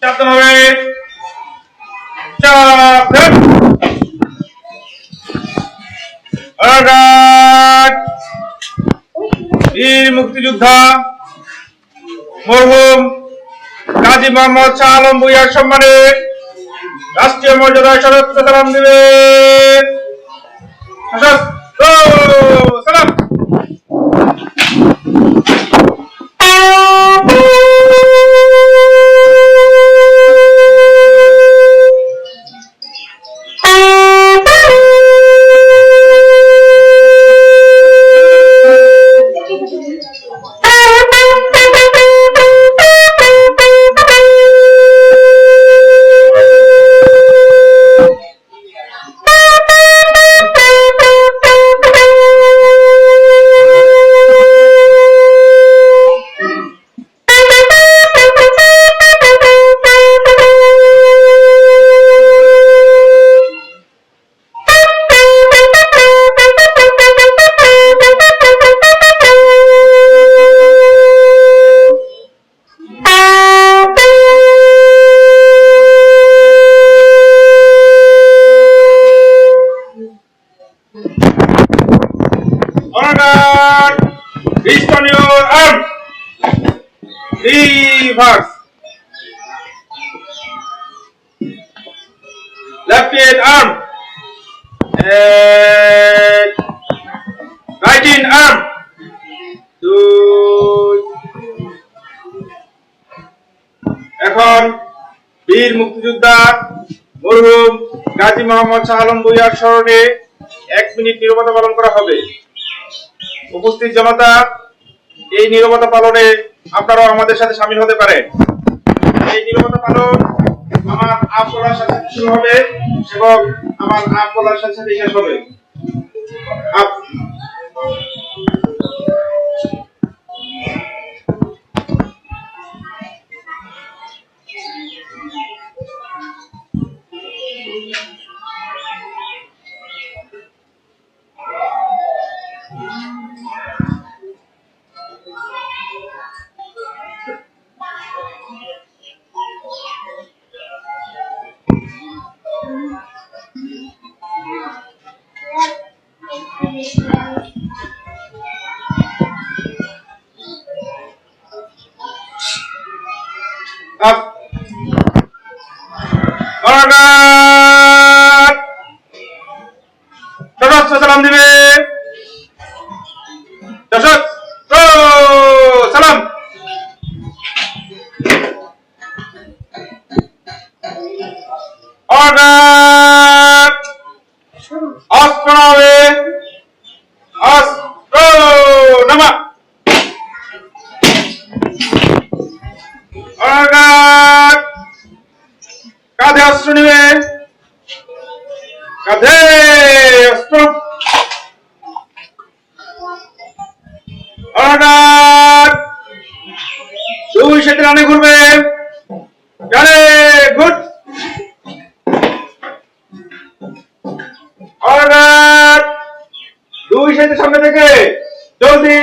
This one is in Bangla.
Chapter 9. Chapter 9. বানারঘাট বীর মুক্তিযোদ্ধা মরহুম কাজী মোহাম্মদ শাহ আলম ভুইয়ার সম্মানে রাষ্ট্রীয় মর্যাদায় শরৎ প্রদান Reverse. Left hand arm. And right hand arm. দুই এখন বীর মুক্তিযোদ্ধা মরহুম গাজী মোহাম্মদ শাহ আলম ভুইয়ার স্মরণে এক মিনিট নীরবতা পালন করা হবে উপস্থিত জনতা, এই নীরবতা পালনে আপনারাও আমাদের সাথে সামিল হতে পারেন। এই নীরবতা পালন আমার আপ বলার সাথে শুরু হবে এবং আমার আপ বলার সাথে সাথে শেষ হবে। আপ আপ অর্ডার সশস্ত্র সালাম দিবে। সশস্ত্র সালাম। অর্ডার অস্ত্র হবে। অস্ত্র কাঁধে অস্ত্র নিবে। কাঁধে অস্ত্র। দুই সাথে রানে ঘুরবে। গুড অর্ডার দুই সাথে সামনে থেকে জলদি